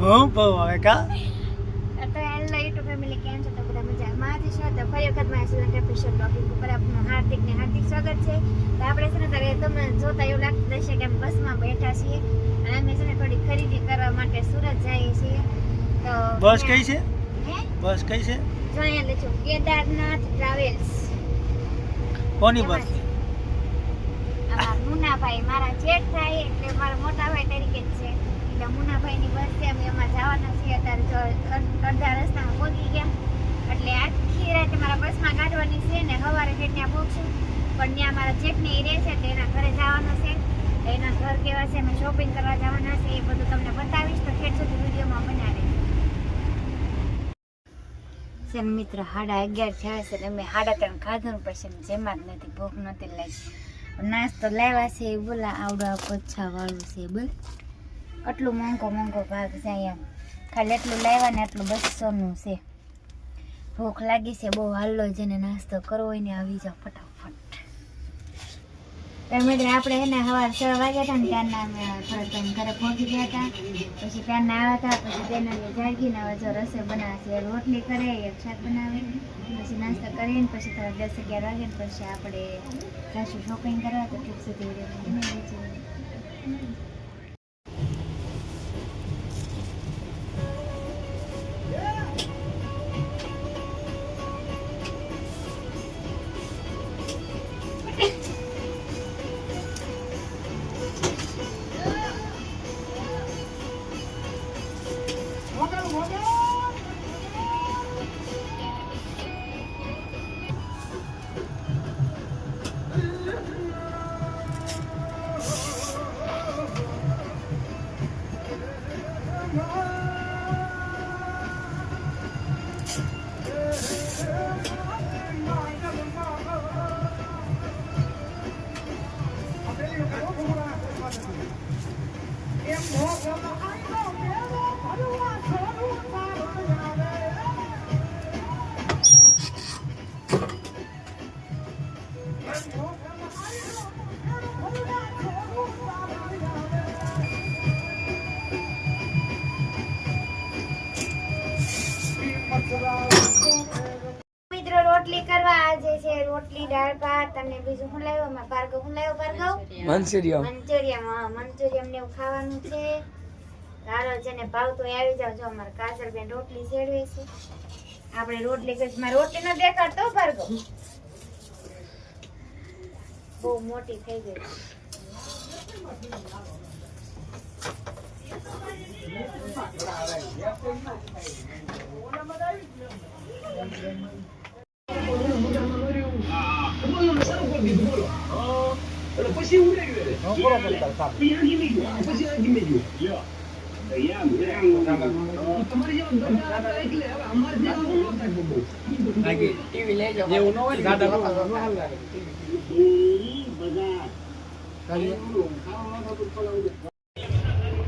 ભમ ભમ હવે કા તો હેલો યુટ્યુબ ફેમિલી કેમ છો તો બધા મજામાં જ છો તો ફરી વખત મારા બ્લોગિંગ ઉપર આપનું હાર્દિક ને હાર્દિક સ્વાગત છે તો આપણે છે ને ત્યારે તમને જોતા એવું લાગતું હશે કે બસમાં બેઠા છીએ અને અમે છે ને થોડી ખરીદી કરવા માટે સુરત જઈએ છીએ તો બસ કઈ છે બસ કઈ છે જો અહીંયા કેદારનાથ ટ્રાવેલ્સ કોની બસ મુનાભાઈ મારા જેઠ થાય એટલે મારા મોટા તરીકે જ છે. એટલે મુનાભાઈની બસ છે એમાં જવાના છીએ. અત્યારે જો અડધા રસ્તામાં પહોંચી ગયા. એટલે આખી રાત મારા બસમાં કાઢવાની છે ને સવારે છે ત્યાં પહોંચશું પણ ત્યાં મારા જેઠને એ રહે છે એટલે એના ઘરે જવાનું છે. એના ઘર કેવા છે અમે શોપિંગ કરવા જવાના છે એ બધું તમને બતાવીશ. તો ખેડ સુધી વિડીયોમાં બનાવી છે મિત્ર સાડા અગિયાર થયા છે અમે સાડા ત્રણ ખાધું પછી જેમાં જ નથી, ભૂખ નથી લાગી. નાસ્તો લાવ્યા છે એ બોલા આવડા પોછા વાળું છે, બોલ. આટલું મોંઘો મોંઘો ભાગ છે અહીંયા ખાલી એટલું લાવ્યા ને આટલું બસોનું છે. ભૂખ લાગી છે, બહુ હાલો જેને નાસ્તો કરવો હોય ને આવી જાઓ ફટાફટ. તો મિત્ર આપણે એને સવાર છ વાગ્યા હતા ને ત્યારના અમે થોડાક ઘરે પહોંચી ગયા હતા પછી ત્યારના આવ્યા હતા પછી તેના જાગીને હવે જો રસોઈ બનાવે છે, રોટલી કરે, એક શાક બનાવે. પછી નાસ્તો કરીને પછી થોડા દસ અગિયાર વાગે પછી આપણે જાશું શોપિંગ કરવા, તો ઠીક સુધી વીડિયો બનાવી મિત્રો રોટલી કરવા આજે છે રોટલી દાળ ભાત અને બીજું હું લાવ્યો? અમે ભાર્ગવ હું લાવ્યો ભાર્ગવ? મંચુરિયમ મંચુરિયમ હા મંચુરિયમ ને એવું ખાવાનું છે. ચાલો જેને ભાવ તો આવી જાવ. જો અમારે કાજલ બેન રોટલી શેડવે છે. આપણે રોટલી કરી મારે રોટલી ન દેખાડતો ભાર્ગવ. બહુ મોટી થઈ ગઈ.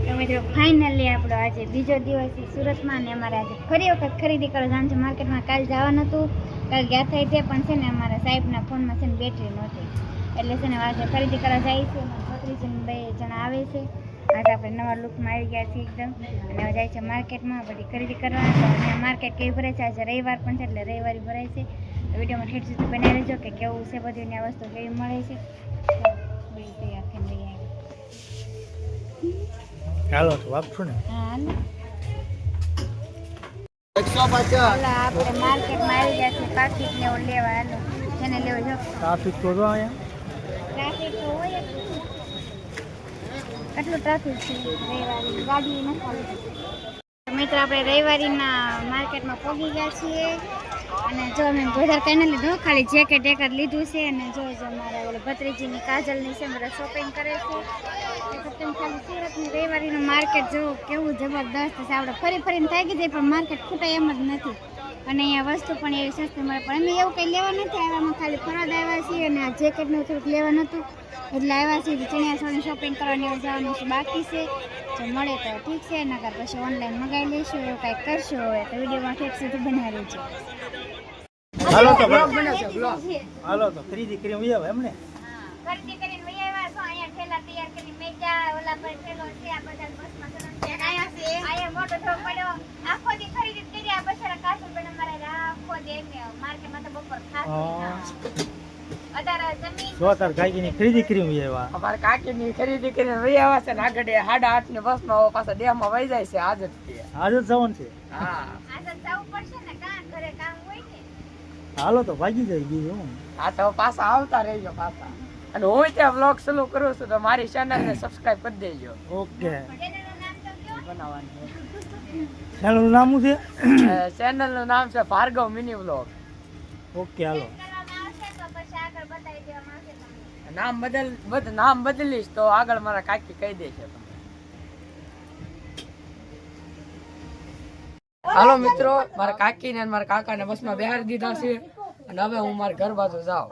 તો મિત્રો ફાઇનલી આપણો આજે બીજો દિવસ છે. સુરતમાં ને અમારે આજે ફરી વખત ખરીદી કરવા જવાનું છે માર્કેટમાં કાલ જવાનું હતું. કાલ ગયા થાય તે પણ છે ને અમારા સાહેબના ફોનમાં છે ને બેટરી નહોતી. એટલે છે ને આજે ખરીદી કરવા જાય છે છોકરી બે જણા આવે છે. આજે આપણે નવા લુકમાં આવી ગયા છીએ એકદમ. અને જાય છે માર્કેટમાં બધી ખરીદી કરવા તો અહીંયા માર્કેટ કેવી ભરાય છે? આજે રવિવાર પણ છે એટલે રવિવારે ભરાય છે. વિડીયોમાં ઠેઠ સુધી બનાવી રહેજો કે કેવું છે બધું આ વસ્તુ કેવી મળે છે. તો ને. હા આપણે માર્કેટમાં આવી ગયા છે પાકીટ ને લેવા હાલો. જેને લેવો જો. ટ્રાફિક તો અહીંયા. ટ્રાફિક તો હોય જ. ટ્રાફિક છે. રવિવારે ગાડી નથી મિત્ર, આપણે રવિવારીના માર્કેટમાં પહોંચી ગયા છીએ. અને જો અમે વધારે કંઈ ખાલી જેકેટ એક જ લીધું છે. અને જો જો મારા ઓલી ભત્રીજીની કાજલની છે, બધા શોપિંગ કરે છે. ખાલી સુરતની રવિવારીનું માર્કેટ જો કેવું જબરદસ્ત છે, આપણે ફરી ફરીને થાકી જાય પણ માર્કેટ ખૂટાય એમ જ નથી. અને અહીંયા વસ્તુ પણ એવી સસ્તી મળે પણ અમે એવું કંઈ લેવા નથી આવ્યા અમે ખાલી ફરવા આવ્યા છીએ અને આ જેકેટનું થોડુંક લેવાનું હતું એટલે આવ્યા છીએ ચણિયા ચોળી શોપિંગ કરવાની જવાનું છે બાકી છે. જો મળે તો ઠીક છે નકર પછી ઓનલાઈન મંગાવી લઈશું એવું કાંઈક કરશું હવે તો વિડીયોમાં ઠીક સુધી બનાવી છે. હાલો તો હાલો તો કરી ખરીદી કરીને આવ્યા છો અહીંયા ઠેલા તૈયાર કરીને મેક્યા ઓલા પર ઠેલો છે જો તાર કાકીની ખરીદી કરી હું એવા. અમારે કાકીની ખરીદી કરીને વહી આવ્યા છે ને આગળની પાછા દેહમાં વહી જાય છે આજ જ તે. જ જવાનું છે. હા. આ તો જવું પડશે ને કાં ઘરે કામ હોય ને? હાલો તો ભાગી જાય બીજું હું હા તો પાછા આવતા રહેજો પાછા. અને હું ત્યાં બ્લોગ ચાલુ કરું છું તો મારી ચેનલ ને સબસ્ક્રાઇબ કરી દેજો. ઓકે. ચેનલનું નામ તો કયો? બનાવવાની. ચેનલનું નામ શું છે? ચેનલનું નામ છે ભાર્ગવ મિની બ્લોગ ઓકે હાલો. નામ બદલ બધ નામ બદલીશ તો આગળ મારા કાકી કહી દેશે તમને. હાલો મિત્રો મારા કાકી ને મારા કાકા ને બસમાં બિહાર દીધા છે અને હવે હું મારા ઘર બાજુ જાઉં.